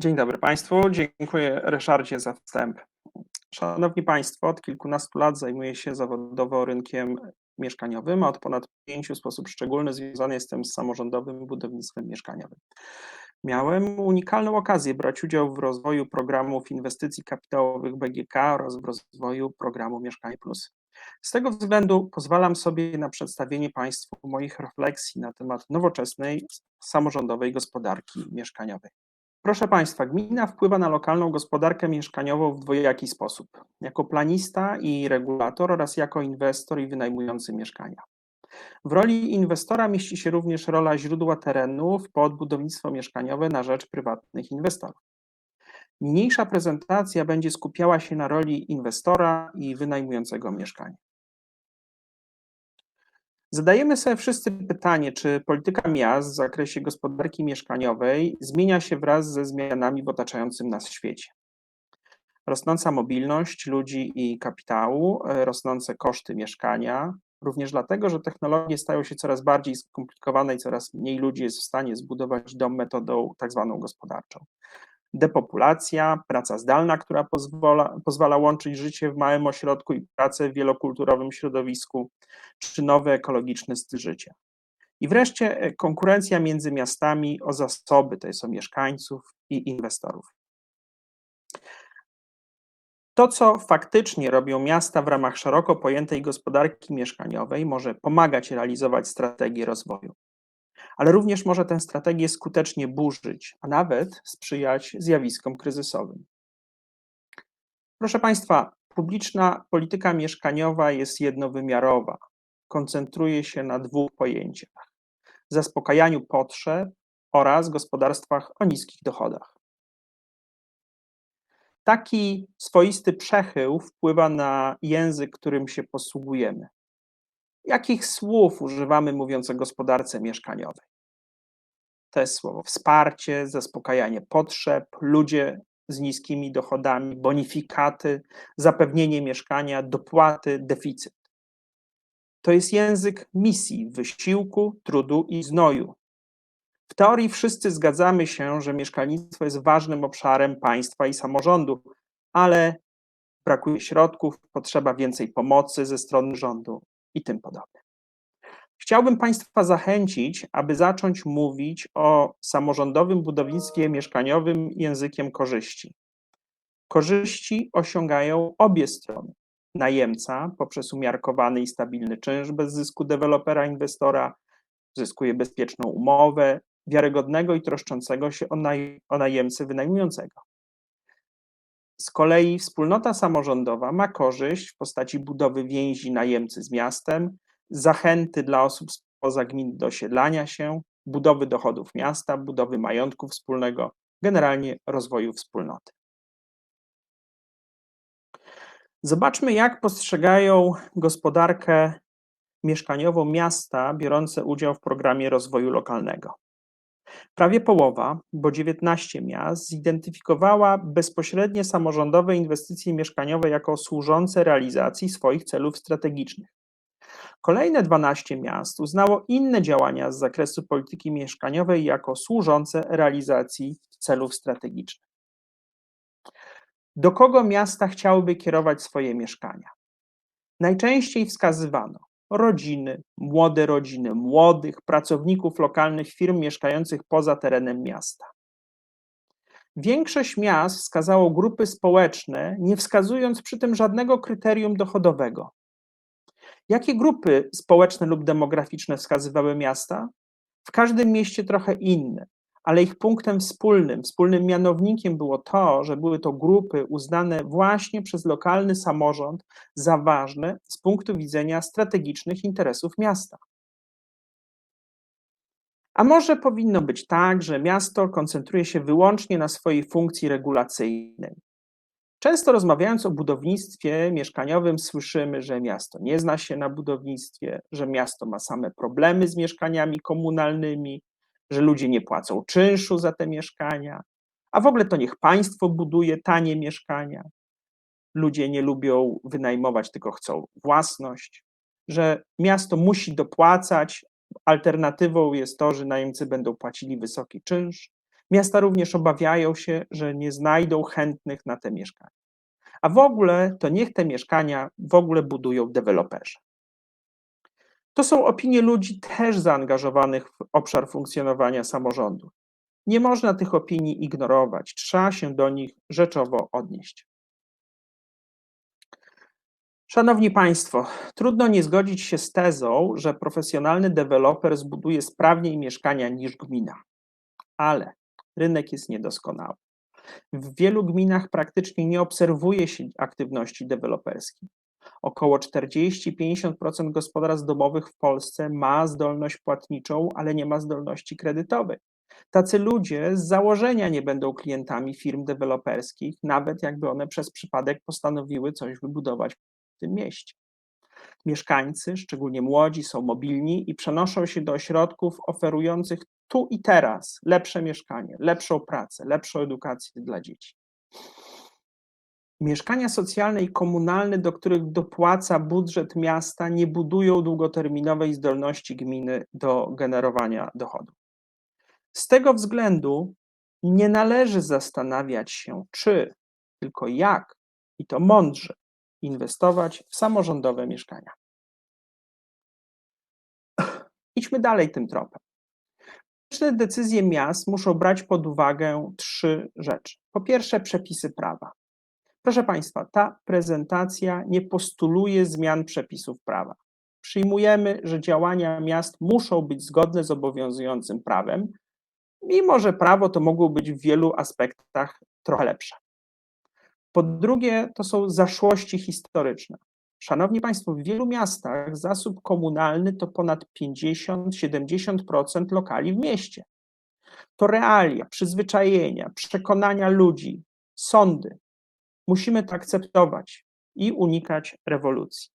Dzień dobry Państwu. Dziękuję Ryszardzie za wstęp. Szanowni Państwo, od kilkunastu lat zajmuję się zawodowo rynkiem mieszkaniowym, a od ponad pięciu w sposób szczególny związany jestem z samorządowym budownictwem mieszkaniowym. Miałem unikalną okazję brać udział w rozwoju programów inwestycji kapitałowych BGK oraz w rozwoju programu Mieszkanie Plus. Z tego względu pozwalam sobie na przedstawienie Państwu moich refleksji na temat nowoczesnej samorządowej gospodarki mieszkaniowej. Proszę Państwa, gmina wpływa na lokalną gospodarkę mieszkaniową w dwojaki sposób: jako planista i regulator oraz jako inwestor i wynajmujący mieszkania. W roli inwestora mieści się również rola źródła terenów pod budownictwo mieszkaniowe na rzecz prywatnych inwestorów. Niniejsza prezentacja będzie skupiała się na roli inwestora i wynajmującego mieszkania. Zadajemy sobie wszyscy pytanie, czy polityka miast w zakresie gospodarki mieszkaniowej zmienia się wraz ze zmianami w otaczającym nas świecie. Rosnąca mobilność ludzi i kapitału, e, rosnące koszty mieszkania, również dlatego, że technologie stają się coraz bardziej skomplikowane i coraz mniej ludzi jest w stanie zbudować dom metodą tak zwaną gospodarczą depopulacja, praca zdalna, która pozwala, pozwala łączyć życie w małym ośrodku i pracę w wielokulturowym środowisku, czy nowy ekologiczny styl życia. I wreszcie e, konkurencja między miastami o zasoby, to jest o mieszkańców i inwestorów. To, co faktycznie robią miasta w ramach szeroko pojętej gospodarki mieszkaniowej, może pomagać realizować strategię rozwoju ale również może tę strategię skutecznie burzyć, a nawet sprzyjać zjawiskom kryzysowym. Proszę Państwa, publiczna polityka mieszkaniowa jest jednowymiarowa. Koncentruje się na dwóch pojęciach: zaspokajaniu potrzeb oraz gospodarstwach o niskich dochodach. Taki swoisty przechył wpływa na język, którym się posługujemy. Jakich słów używamy mówiąc o gospodarce mieszkaniowej? To jest słowo wsparcie, zaspokajanie potrzeb, ludzie z niskimi dochodami, bonifikaty, zapewnienie mieszkania, dopłaty, deficyt. To jest język misji, wysiłku, trudu i znoju. W teorii wszyscy zgadzamy się, że mieszkalnictwo jest ważnym obszarem państwa i samorządu, ale brakuje środków, potrzeba więcej pomocy ze strony rządu i tym podobne. Chciałbym Państwa zachęcić, aby zacząć mówić o samorządowym budownictwie mieszkaniowym językiem korzyści. Korzyści osiągają obie strony. Najemca poprzez umiarkowany i stabilny czynsz bez zysku dewelopera, inwestora, zyskuje bezpieczną umowę, wiarygodnego i troszczącego się o, naj, o najemcę wynajmującego. Z kolei wspólnota samorządowa ma korzyść w postaci budowy więzi najemcy z miastem, zachęty dla osób spoza gmin do osiedlania się, budowy dochodów miasta, budowy majątku wspólnego, generalnie rozwoju wspólnoty. Zobaczmy, jak postrzegają gospodarkę mieszkaniową miasta biorące udział w programie rozwoju lokalnego. Prawie połowa, bo 19 miast, zidentyfikowała bezpośrednie samorządowe inwestycje mieszkaniowe jako służące realizacji swoich celów strategicznych. Kolejne 12 miast uznało inne działania z zakresu polityki mieszkaniowej jako służące realizacji celów strategicznych. Do kogo miasta chciałyby kierować swoje mieszkania? Najczęściej wskazywano rodziny, młode rodziny, młodych pracowników lokalnych firm mieszkających poza terenem miasta. Większość miast wskazało grupy społeczne, nie wskazując przy tym żadnego kryterium dochodowego. Jakie grupy społeczne lub demograficzne wskazywały miasta? W każdym mieście trochę inne, ale ich punktem wspólnym, wspólnym mianownikiem było to, że były to grupy uznane właśnie przez lokalny samorząd za ważne z punktu widzenia strategicznych interesów miasta. A może powinno być tak, że miasto koncentruje się wyłącznie na swojej funkcji regulacyjnej, Często rozmawiając o budownictwie mieszkaniowym, słyszymy, że miasto nie zna się na budownictwie, że miasto ma same problemy z mieszkaniami komunalnymi, że ludzie nie płacą czynszu za te mieszkania, a w ogóle to niech państwo buduje tanie mieszkania. Ludzie nie lubią wynajmować, tylko chcą własność, że miasto musi dopłacać. Alternatywą jest to, że najemcy będą płacili wysoki czynsz, Miasta również obawiają się, że nie znajdą chętnych na te mieszkania. A w ogóle to niech te mieszkania w ogóle budują deweloperzy. To są opinie ludzi też zaangażowanych w obszar funkcjonowania samorządu. Nie można tych opinii ignorować, trzeba się do nich rzeczowo odnieść. Szanowni Państwo, trudno nie zgodzić się z tezą, że profesjonalny deweloper zbuduje sprawniej mieszkania niż gmina. Ale rynek jest niedoskonały. W wielu gminach praktycznie nie obserwuje się aktywności deweloperskiej. Około 40-50% gospodarstw domowych w Polsce ma zdolność płatniczą, ale nie ma zdolności kredytowej. Tacy ludzie z założenia nie będą klientami firm deweloperskich, nawet jakby one przez przypadek postanowiły coś wybudować w tym mieście. Mieszkańcy, szczególnie młodzi, są mobilni i przenoszą się do ośrodków oferujących tu i teraz lepsze mieszkanie, lepszą pracę, lepszą edukację dla dzieci. Mieszkania socjalne i komunalne, do których dopłaca budżet miasta, nie budują długoterminowej zdolności gminy do generowania dochodów. Z tego względu nie należy zastanawiać się, czy, tylko jak i to mądrze inwestować w samorządowe mieszkania. Idźmy dalej tym tropem. Decyzje miast muszą brać pod uwagę trzy rzeczy. Po pierwsze, przepisy prawa. Proszę Państwa, ta prezentacja nie postuluje zmian przepisów prawa. Przyjmujemy, że działania miast muszą być zgodne z obowiązującym prawem, mimo że prawo to mogło być w wielu aspektach trochę lepsze. Po drugie, to są zaszłości historyczne. Szanowni Państwo, w wielu miastach zasób komunalny to ponad 50-70% lokali w mieście. To realia, przyzwyczajenia, przekonania ludzi, sądy. Musimy to akceptować i unikać rewolucji.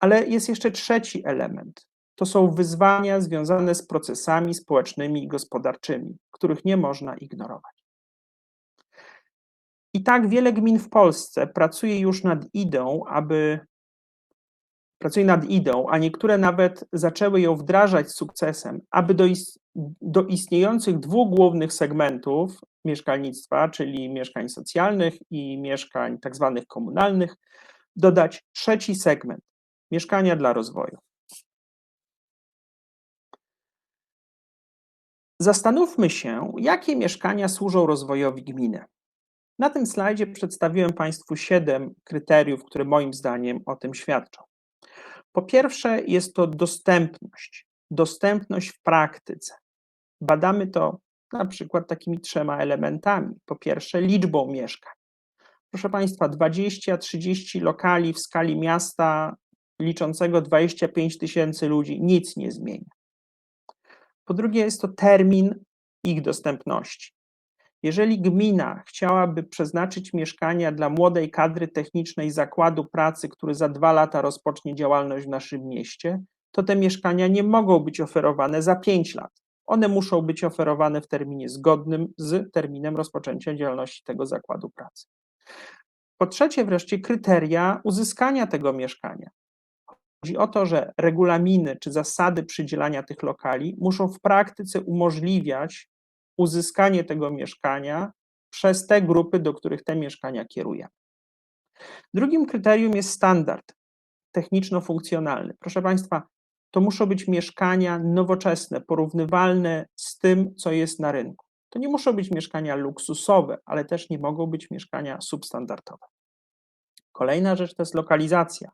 Ale jest jeszcze trzeci element. To są wyzwania związane z procesami społecznymi i gospodarczymi, których nie można ignorować. I tak wiele gmin w Polsce pracuje już nad ideą, aby pracuje nad ideą, a niektóre nawet zaczęły ją wdrażać z sukcesem, aby do, do istniejących dwóch głównych segmentów mieszkalnictwa, czyli mieszkań socjalnych i mieszkań tak zwanych komunalnych, dodać trzeci segment mieszkania dla rozwoju. Zastanówmy się, jakie mieszkania służą rozwojowi gminy. Na tym slajdzie przedstawiłem Państwu siedem kryteriów, które moim zdaniem o tym świadczą. Po pierwsze, jest to dostępność. Dostępność w praktyce. Badamy to na przykład takimi trzema elementami. Po pierwsze, liczbą mieszkań. Proszę Państwa, 20-30 lokali w skali miasta liczącego 25 tysięcy ludzi nic nie zmienia. Po drugie, jest to termin ich dostępności. Jeżeli gmina chciałaby przeznaczyć mieszkania dla młodej kadry technicznej zakładu pracy, który za dwa lata rozpocznie działalność w naszym mieście, to te mieszkania nie mogą być oferowane za pięć lat. One muszą być oferowane w terminie zgodnym z terminem rozpoczęcia działalności tego zakładu pracy. Po trzecie, wreszcie, kryteria uzyskania tego mieszkania. Chodzi o to, że regulaminy czy zasady przydzielania tych lokali muszą w praktyce umożliwiać uzyskanie tego mieszkania przez te grupy, do których te mieszkania kierujemy. Drugim kryterium jest standard techniczno-funkcjonalny. Proszę Państwa, to muszą być mieszkania nowoczesne, porównywalne z tym, co jest na rynku. To nie muszą być mieszkania luksusowe, ale też nie mogą być mieszkania substandardowe. Kolejna rzecz to jest lokalizacja.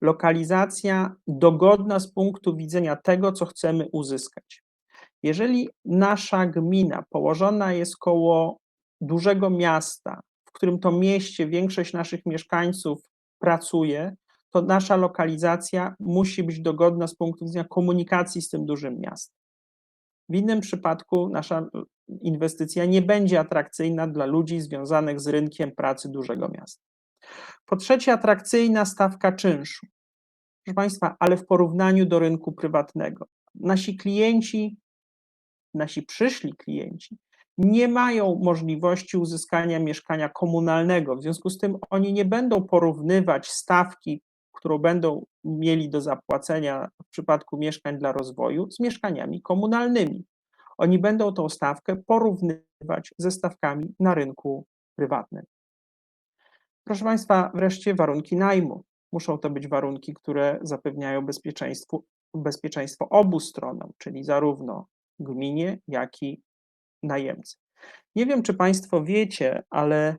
Lokalizacja dogodna z punktu widzenia tego, co chcemy uzyskać. Jeżeli nasza gmina położona jest koło dużego miasta, w którym to mieście większość naszych mieszkańców pracuje, to nasza lokalizacja musi być dogodna z punktu widzenia komunikacji z tym dużym miastem. W innym przypadku nasza inwestycja nie będzie atrakcyjna dla ludzi związanych z rynkiem pracy dużego miasta. Po trzecie, atrakcyjna stawka czynszu. Proszę Państwa, ale w porównaniu do rynku prywatnego. Nasi klienci nasi przyszli klienci nie mają możliwości uzyskania mieszkania komunalnego. W związku z tym oni nie będą porównywać stawki, którą będą mieli do zapłacenia w przypadku mieszkań dla rozwoju, z mieszkaniami komunalnymi. Oni będą tą stawkę porównywać ze stawkami na rynku prywatnym. Proszę Państwa, wreszcie warunki najmu. Muszą to być warunki, które zapewniają bezpieczeństwo, bezpieczeństwo obu stronom, czyli zarówno gminie, jak i najemcy. Nie wiem, czy Państwo wiecie, ale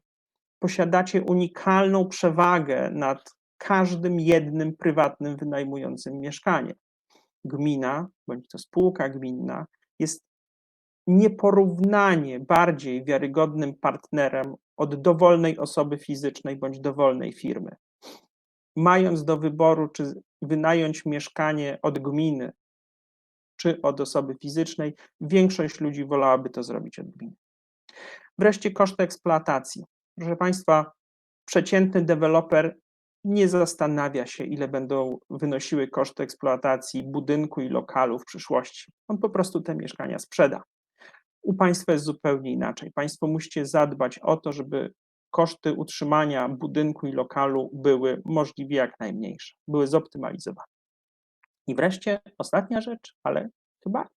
posiadacie unikalną przewagę nad każdym jednym prywatnym wynajmującym mieszkanie. Gmina, bądź to spółka gminna, jest nieporównanie bardziej wiarygodnym partnerem od dowolnej osoby fizycznej bądź dowolnej firmy. Mając do wyboru, czy wynająć mieszkanie od gminy, czy od osoby fizycznej, większość ludzi wolałaby to zrobić od gminy. Wreszcie koszty eksploatacji. Proszę Państwa, przeciętny deweloper nie zastanawia się, ile będą wynosiły koszty eksploatacji budynku i lokalu w przyszłości. On po prostu te mieszkania sprzeda. U Państwa jest zupełnie inaczej. Państwo musicie zadbać o to, żeby koszty utrzymania budynku i lokalu były możliwie jak najmniejsze, były zoptymalizowane. I wreszcie ostatnia rzecz, ale chyba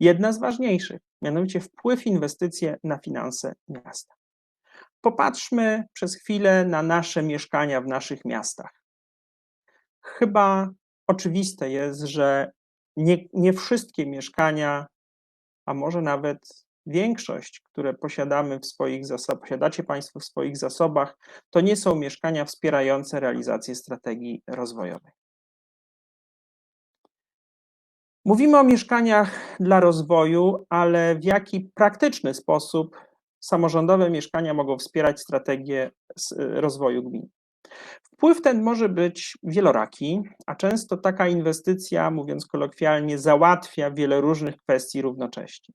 jedna z ważniejszych, mianowicie wpływ inwestycji na finanse miasta. Popatrzmy przez chwilę na nasze mieszkania w naszych miastach. Chyba oczywiste jest, że nie, nie wszystkie mieszkania, a może nawet większość, które posiadamy w swoich zasobach, posiadacie Państwo w swoich zasobach, to nie są mieszkania wspierające realizację strategii rozwojowej. Mówimy o mieszkaniach dla rozwoju, ale w jaki praktyczny sposób samorządowe mieszkania mogą wspierać strategię rozwoju gmin. Wpływ ten może być wieloraki, a często taka inwestycja, mówiąc kolokwialnie, załatwia wiele różnych kwestii równocześnie.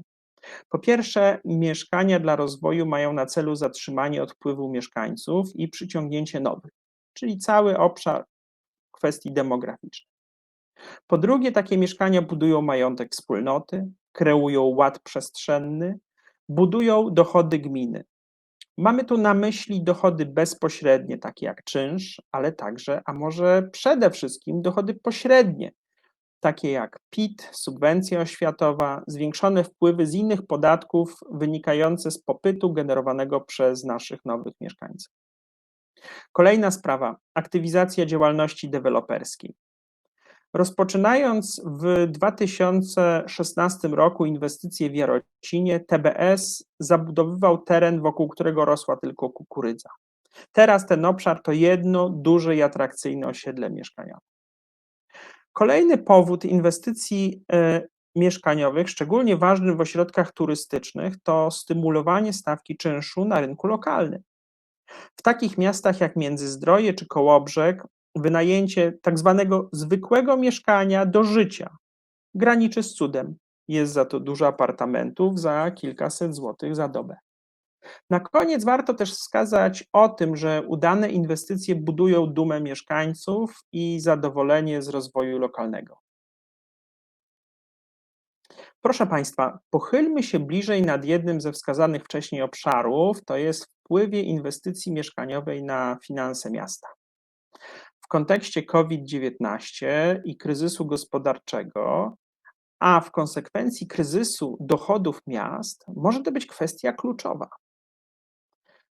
Po pierwsze, mieszkania dla rozwoju mają na celu zatrzymanie odpływu mieszkańców i przyciągnięcie nowych, czyli cały obszar kwestii demograficznych. Po drugie, takie mieszkania budują majątek wspólnoty, kreują ład przestrzenny, budują dochody gminy. Mamy tu na myśli dochody bezpośrednie, takie jak czynsz, ale także, a może przede wszystkim dochody pośrednie, takie jak PIT, subwencja oświatowa, zwiększone wpływy z innych podatków wynikające z popytu generowanego przez naszych nowych mieszkańców. Kolejna sprawa aktywizacja działalności deweloperskiej. Rozpoczynając w 2016 roku inwestycje w Jarocinie, TBS zabudowywał teren, wokół którego rosła tylko kukurydza. Teraz ten obszar to jedno duże i atrakcyjne osiedle mieszkaniowe. Kolejny powód inwestycji y, mieszkaniowych, szczególnie ważny w ośrodkach turystycznych, to stymulowanie stawki czynszu na rynku lokalnym. W takich miastach jak Międzyzdroje czy Kołobrzeg wynajęcie tak zwanego zwykłego mieszkania do życia graniczy z cudem. Jest za to dużo apartamentów za kilkaset złotych za dobę. Na koniec warto też wskazać o tym, że udane inwestycje budują dumę mieszkańców i zadowolenie z rozwoju lokalnego. Proszę Państwa, pochylmy się bliżej nad jednym ze wskazanych wcześniej obszarów, to jest wpływie inwestycji mieszkaniowej na finanse miasta w kontekście COVID-19 i kryzysu gospodarczego, a w konsekwencji kryzysu dochodów miast, może to być kwestia kluczowa.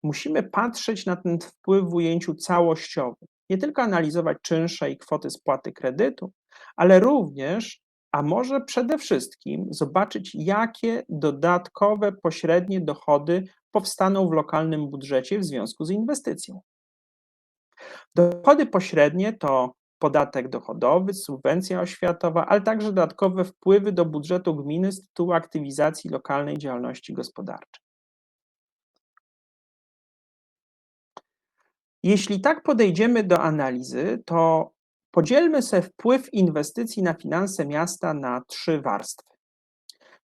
Musimy patrzeć na ten wpływ w ujęciu całościowym, nie tylko analizować czynsze i kwoty spłaty kredytu, ale również, a może przede wszystkim, zobaczyć, jakie dodatkowe pośrednie dochody powstaną w lokalnym budżecie w związku z inwestycją. Dochody pośrednie to podatek dochodowy, subwencja oświatowa, ale także dodatkowe wpływy do budżetu gminy z tytułu aktywizacji lokalnej działalności gospodarczej. Jeśli tak podejdziemy do analizy, to podzielmy sobie wpływ inwestycji na finanse miasta na trzy warstwy.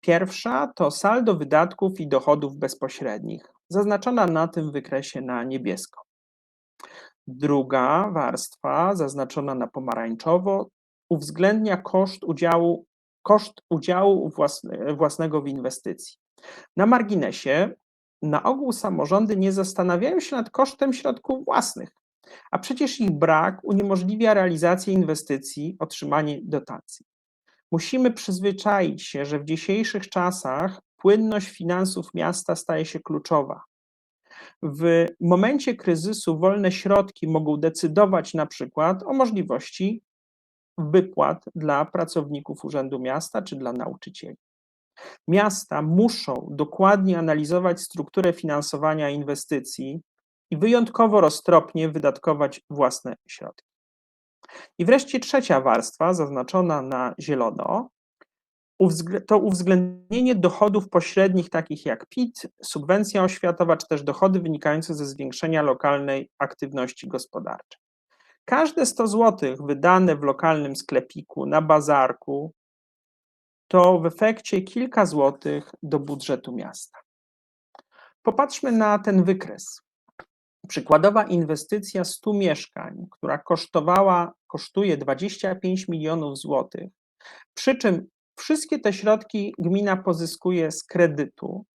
Pierwsza to saldo wydatków i dochodów bezpośrednich, zaznaczona na tym wykresie na niebiesko. Druga warstwa, zaznaczona na pomarańczowo, uwzględnia koszt udziału, koszt udziału własne, własnego w inwestycji. Na marginesie, na ogół samorządy nie zastanawiają się nad kosztem środków własnych, a przecież ich brak uniemożliwia realizację inwestycji, otrzymanie dotacji. Musimy przyzwyczaić się, że w dzisiejszych czasach płynność finansów miasta staje się kluczowa. W momencie kryzysu wolne środki mogą decydować na przykład o możliwości wypłat dla pracowników Urzędu Miasta czy dla nauczycieli. Miasta muszą dokładnie analizować strukturę finansowania inwestycji i wyjątkowo roztropnie wydatkować własne środki. I wreszcie trzecia warstwa, zaznaczona na zielono, to uwzględnienie dochodów pośrednich, takich jak PIT, subwencja oświatowa, czy też dochody wynikające ze zwiększenia lokalnej aktywności gospodarczej. Każde 100 zł wydane w lokalnym sklepiku, na bazarku, to w efekcie kilka złotych do budżetu miasta. Popatrzmy na ten wykres. Przykładowa inwestycja 100 mieszkań, która kosztowała, kosztuje 25 milionów złotych, przy czym wszystkie te środki gmina pozyskuje z kredytu,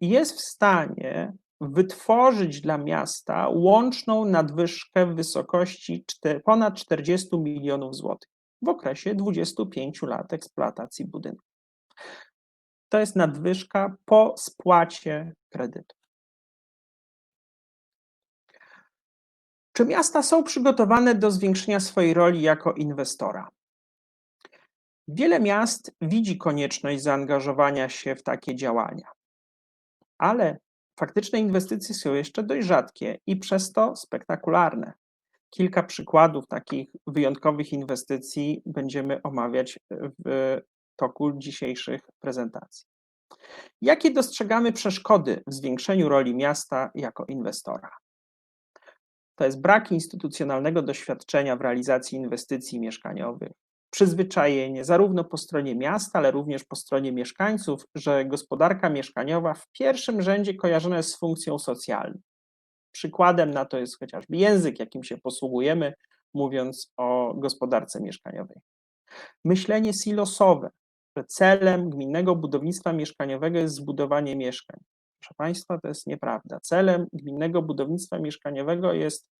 jest w stanie wytworzyć dla miasta łączną nadwyżkę w wysokości ponad 40 milionów złotych w okresie 25 lat eksploatacji budynku. To jest nadwyżka po spłacie kredytu. Czy miasta są przygotowane do zwiększenia swojej roli jako inwestora? Wiele miast widzi konieczność zaangażowania się w takie działania, ale faktyczne inwestycje są jeszcze dość rzadkie i przez to spektakularne. Kilka przykładów takich wyjątkowych inwestycji będziemy omawiać w toku dzisiejszych prezentacji. Jakie dostrzegamy przeszkody w zwiększeniu roli miasta jako inwestora? To jest brak instytucjonalnego doświadczenia w realizacji inwestycji mieszkaniowych, przyzwyczajenie zarówno po stronie miasta, ale również po stronie mieszkańców, że gospodarka mieszkaniowa w pierwszym rzędzie kojarzona jest z funkcją socjalną. Przykładem na to jest chociażby język, jakim się posługujemy, mówiąc o gospodarce mieszkaniowej. Myślenie silosowe, że celem gminnego budownictwa mieszkaniowego jest zbudowanie mieszkań. Proszę Państwa, to jest nieprawda. Celem gminnego budownictwa mieszkaniowego jest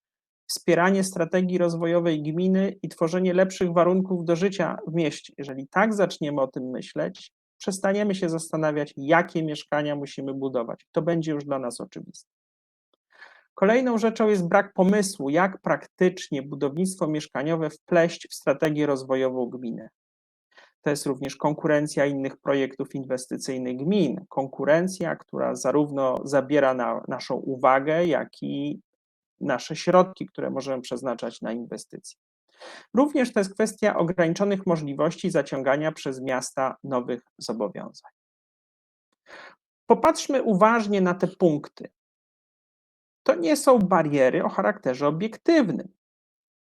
wspieranie strategii rozwojowej gminy i tworzenie lepszych warunków do życia w mieście. Jeżeli tak zaczniemy o tym myśleć, przestaniemy się zastanawiać, jakie mieszkania musimy budować. To będzie już dla nas oczywiste. Kolejną rzeczą jest brak pomysłu, jak praktycznie budownictwo mieszkaniowe wpleść w strategię rozwojową gminy. To jest również konkurencja innych projektów inwestycyjnych gmin. Konkurencja, która zarówno zabiera na naszą uwagę, jak i nasze środki, które możemy przeznaczać na inwestycje. Również to jest kwestia ograniczonych możliwości zaciągania przez miasta nowych zobowiązań. Popatrzmy uważnie na te punkty. To nie są bariery o charakterze obiektywnym.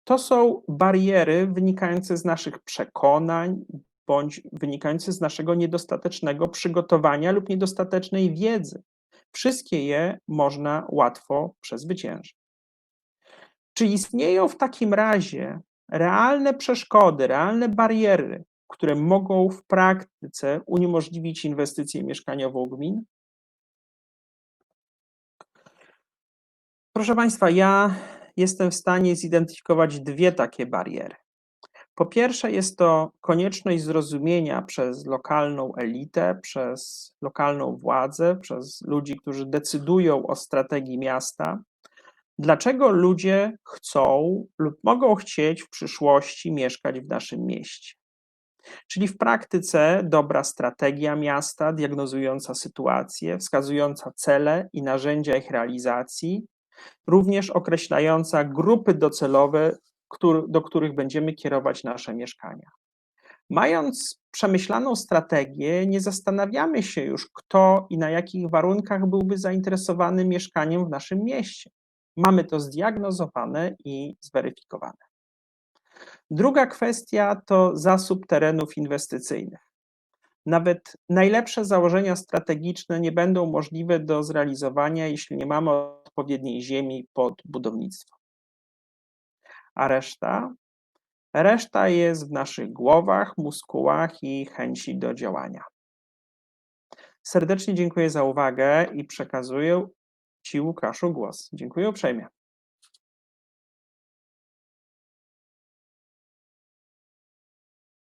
To są bariery wynikające z naszych przekonań bądź wynikające z naszego niedostatecznego przygotowania lub niedostatecznej wiedzy. Wszystkie je można łatwo przezwyciężyć. Czy istnieją w takim razie realne przeszkody, realne bariery, które mogą w praktyce uniemożliwić inwestycję mieszkaniową gmin? Proszę Państwa, ja jestem w stanie zidentyfikować dwie takie bariery. Po pierwsze, jest to konieczność zrozumienia przez lokalną elitę, przez lokalną władzę, przez ludzi, którzy decydują o strategii miasta, dlaczego ludzie chcą lub mogą chcieć w przyszłości mieszkać w naszym mieście. Czyli w praktyce dobra strategia miasta, diagnozująca sytuację, wskazująca cele i narzędzia ich realizacji, również określająca grupy docelowe, do których będziemy kierować nasze mieszkania. Mając przemyślaną strategię, nie zastanawiamy się już, kto i na jakich warunkach byłby zainteresowany mieszkaniem w naszym mieście. Mamy to zdiagnozowane i zweryfikowane. Druga kwestia to zasób terenów inwestycyjnych. Nawet najlepsze założenia strategiczne nie będą możliwe do zrealizowania, jeśli nie mamy odpowiedniej ziemi pod budownictwo. A reszta? Reszta jest w naszych głowach, muskułach i chęci do działania. Serdecznie dziękuję za uwagę i przekazuję Ci, Łukaszu, głos. Dziękuję uprzejmie.